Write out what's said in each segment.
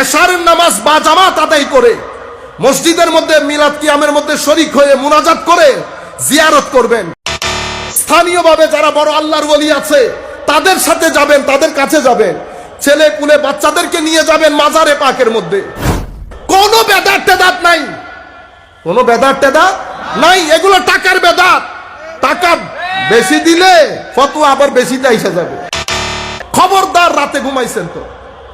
এশারের নামাজ বা জামাত আদায় করে, মসজিদের মধ্যে মিলাদ কিয়ামের মধ্যে শরিক হয়ে মুনাজাত করে জিয়ারত করবেন। স্থানীয়ভাবে যারা বড় আল্লাহর ওলি আছে, তাদের সাথে যাবেন, তাদের কাছে যাবেন। ছেলে পুলে বাচ্চাদেরকে নিয়ে যাবেন মাজারে পাকের মধ্যে। কোনো বেদাত টেদাত নাই। কোনো বেদাত টেদাত নাই, এগুলো টাকার বেদাত। টাকা বেশি দিলে ফতুয়া আবার বেশি এসে যাবে। খবরদার রাতে ঘুমাইছেন তো,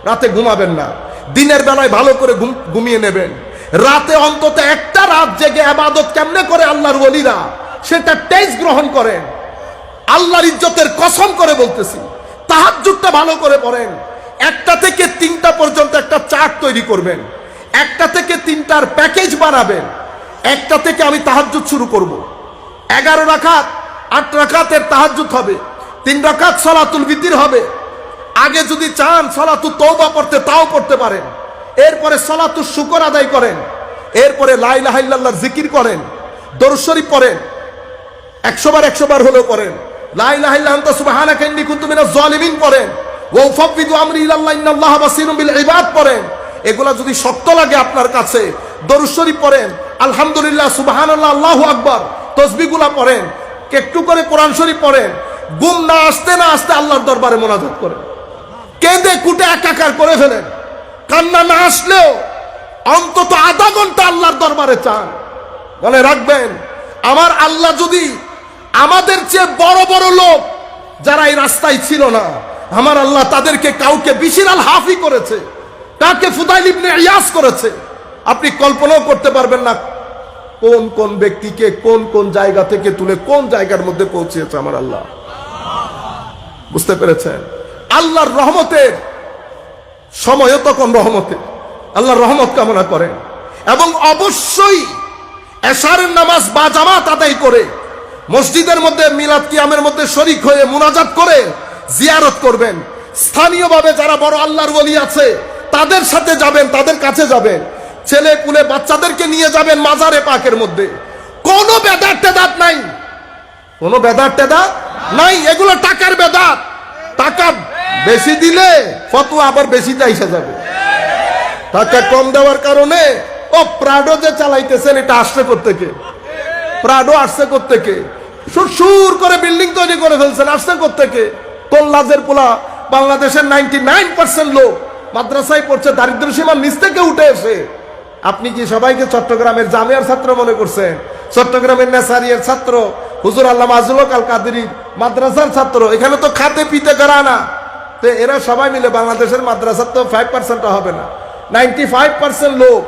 রাতে ঘুমাবেন না। দিনের বেলায় ভালো করে ঘুমিয়ে নেবেন। রাতে অন্তত একটা রাত জেগে আবাদত কেমনে করে আল্লাহর ওলিরা? সেটা টেস্ট গ্রহণ করেন। আল্লাহর ইজ্জতের কসম করে বলতেছি, তাহাজ্জুদটা ভালো করে পড়েন। একটা থেকে তিনটা পর্যন্ত একটা চার্ট তৈরি করবেন। একটা থেকে তিনটার প্যাকেজ বানাবেন। একটা থেকে আমি তাহাজ্জুদ শুরু করব। এগারো রাখাত, আট রাখাতের তাহাজ্জুদ হবে। তিন রাখাত সলাতুল বিদ্দির হবে। আগে যদি চান সলাতু তৌবা পড়তে, তাও পড়তে পারেন। এরপরে সলাতু শুকর আদায় করেন। এরপরে লাইলাহাল্লাহর জিকির করেন। দরশরী পড়েন। একশো বার একশো বার হলেও পড়েন। পড়েন। এগুলা যদি শক্ত লাগে আপনার কাছে আলহামদুলিল্লাহ আল্লাহু পড়েন। করে কোরআন শরীফ না আসতে না আসতে আল্লাহর দরবারে মোনাজাত করেন। কেঁদে কুটে একাকার করে ফেলেন। কান্না না আসলেও অন্তত আধা ঘণ্টা আল্লাহর দরবারে চান। মনে রাখবেন, আমার আল্লাহ যদি আমাদের চেয়ে বড় বড় লোক যারা এই রাস্তায় ছিল না, আমার আল্লাহ তাদেরকে কাউকে বিশিরাল হাফি করেছে কাকে ফুদাইল ইবনে ইয়াস করেছে। আপনি কল্পনাও করতে পারবেন না কোন কোন ব্যক্তিকে কোন কোন জায়গা থেকে তুলে কোন জায়গার মধ্যে পৌঁছেছে আমার আল্লাহ। বুঝতে পেরেছেন? আল্লাহর রহমতের সময়ও তখন রহমতে, আল্লাহর রহমত কামনা করেন। এবং অবশ্যই এশারের নামাজ বা জামাত আদায় করে, মসজিদের মধ্যে মিলাদ কিয়ামের মধ্যে শরিক হয়ে মুনাজাত করে জিয়ারত করবেন। স্থানীয়ভাবে যারা বড় আল্লাহর ওলি আছে, তাদের সাথে যাবেন, তাদের কাছে যাবেন। ছেলে পুলে বাচ্চাদেরকে নিয়ে যাবেন মাজারে পাকের মধ্যে। কোনো বেদার টেদাত নাই। কোনো বেদার টেদাত নাই। এগুলো টাকার বেদাত। টাকা বেশি দিলে ফতুয়া আবার বেশি এসে যাবে। টাকা কম দেওয়ার কারণে, ও প্রাডো যে চালাইতেছেন, এটা আসছে কোত্থেকে? প্রাডো আসছে কোত্থেকে? সুর করে বিল্ডিং তৈরি করে ফেলছেন, আসছে কোত্থেকে? কোল্লাজের পোলা, বাংলাদেশের নাইনটি নাইন পার্সেন্ট লোক মাদ্রাসায় পড়ছে দারিদ্র সীমার নিচ থেকে উঠে এসে। আপনি কি সবাইকে চট্টগ্রামের জামিয়ার ছাত্র মনে করছেন? চট্টগ্রামের নেসারিয়ার ছাত্র, হুজুর আল্লাহ মাজুল কাল কাদেরি মাদ্রাসার ছাত্র, এখানে তো খাতে পিতে করা না। তো এরা সবাই মিলে বাংলাদেশের মাদ্রাসার তো ফাইভ পার্সেন্ট হবে না। নাইনটি ফাইভ পার্সেন্ট লোক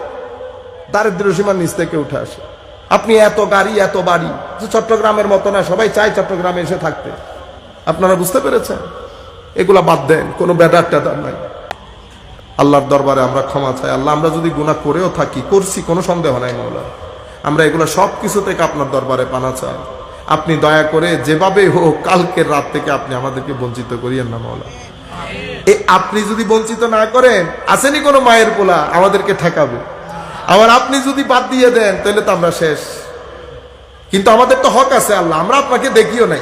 দারিদ্র সীমার নিচ থেকে উঠে আসে। আপনি এত গাড়ি, এত বাড়ি চট্টগ্রামের মতো না, সবাই চায় চট্টগ্রামে এসে থাকতে। আপনারা বুঝতে পেরেছেন? এগুলা বাদ দেন, কোনো ব্যাটার ট্যাটার নাই। আল্লাহর দরবারে আমরা ক্ষমা চাই। আল্লাহ, আমরা যদি গুণা করেও থাকি, করছি, কোনো সন্দেহ নাই মৌলা। আমরা এগুলো সব কিছু থেকে আপনার দরবারে পানা চাই। আপনি দয়া করে যেভাবে হোক, কালকের রাত থেকে আপনি আমাদেরকে বঞ্চিত করিয়েন না মৌলা। আপনি যদি বঞ্চিত না করেন, আসেনি কোনো মায়ের পোলা, আমাদেরকে ঠেকাবে। আবার আপনি যদি বাদ দিয়ে দেন, তাহলে তো আমরা শেষ। কিন্তু আমাদের তো হক আছে আল্লাহ, আমরা আপনাকে দেখিও নাই।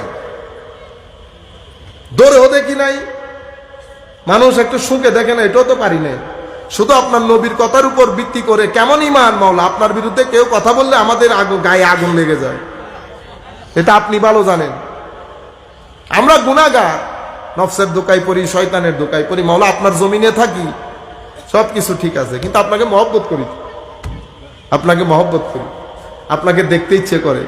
দৌড়েও দেখি নাই। মানুষ একটু সুখে দেখে না, এটাও তো পারি নাই। শুধু আপনার নবীর কথার উপর ভিত্তি করে কেমন ইমান মাওলা, আপনার বিরুদ্ধে কেউ কথা বললে আমাদের গায়ে আগুন লেগে যায়। এটা আপনি ভালো জানেন। আমরা গুণাগার নফসের দোকাই পড়ি, শয়তানের দোকাই পড়ি, মাওলা, আপনার জমিনে থাকি। সব কিছু ঠিক আছে, কিন্তু আপনাকে মহব্বত করি। আপনাকে মহব্বত করি। আপনাকে দেখতে ইচ্ছে করে।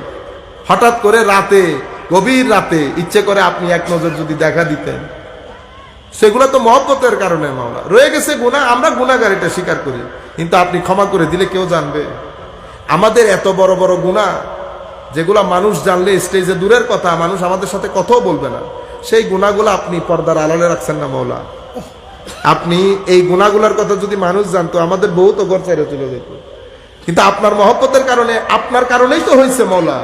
হঠাৎ করে রাতে, গভীর রাতে ইচ্ছে করে আপনি এক নজর যদি দেখা দিতেন। সেগুলো তো মহব্বতের কারণে, মাওলা। রয়ে গেছে গুণা আমরা গুণাগার এটা স্বীকার করি। কিন্তু আপনি ক্ষমা করে দিলে কেউ জানবে। আমাদের এত বড় বড় গুণা যেগুলা মানুষ জানলে স্টেজে দূরের কথা, মানুষ আমাদের সাথে কথাও বলবে না। সেই গুণাগুলো আপনি পর্দার আড়ালে রাখছেন না মৌলা আপনি এই গুণাগুলার কথা যদি মানুষ জানতো, আমাদের বউ তো ঘর ছেড়ে চলে যেত। কিন্তু আপনার মহব্বতের কারণে, আপনার কারণেই তো হয়েছে মৌলা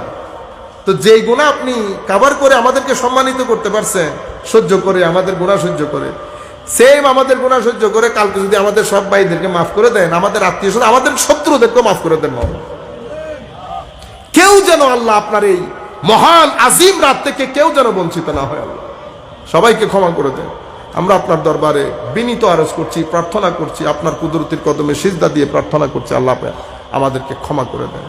তো যেই গুণা আপনি কাবার করে আমাদেরকে সম্মানিত করতে পারছেন, সহ্য করে, আমাদের গুণা সহ্য করে। সেম আমাদের গুণা সহ্য করে, কালকে যদি আমাদের সব ভাইদেরকে মাফ করে দেন, আমাদের আত্মীয় স্বজন, আমাদের শত্রুদেরকে মাফ করে দেন মৌলা কেউ যেন আল্লাহ আপনার এই মহান, আজিম রাত থেকে কেউ যেন বঞ্চিত না হয়, আল্লাহ। সবাইকে ক্ষমা করে দেন। আমরা আপনার দরবারে বিনীত আরজ করছি, প্রার্থনা করছি, আপনার কুদরতির কদমে সিজদা দিয়ে প্রার্থনা করছি, আল্লাহ আমাদেরকে ক্ষমা করে দেয়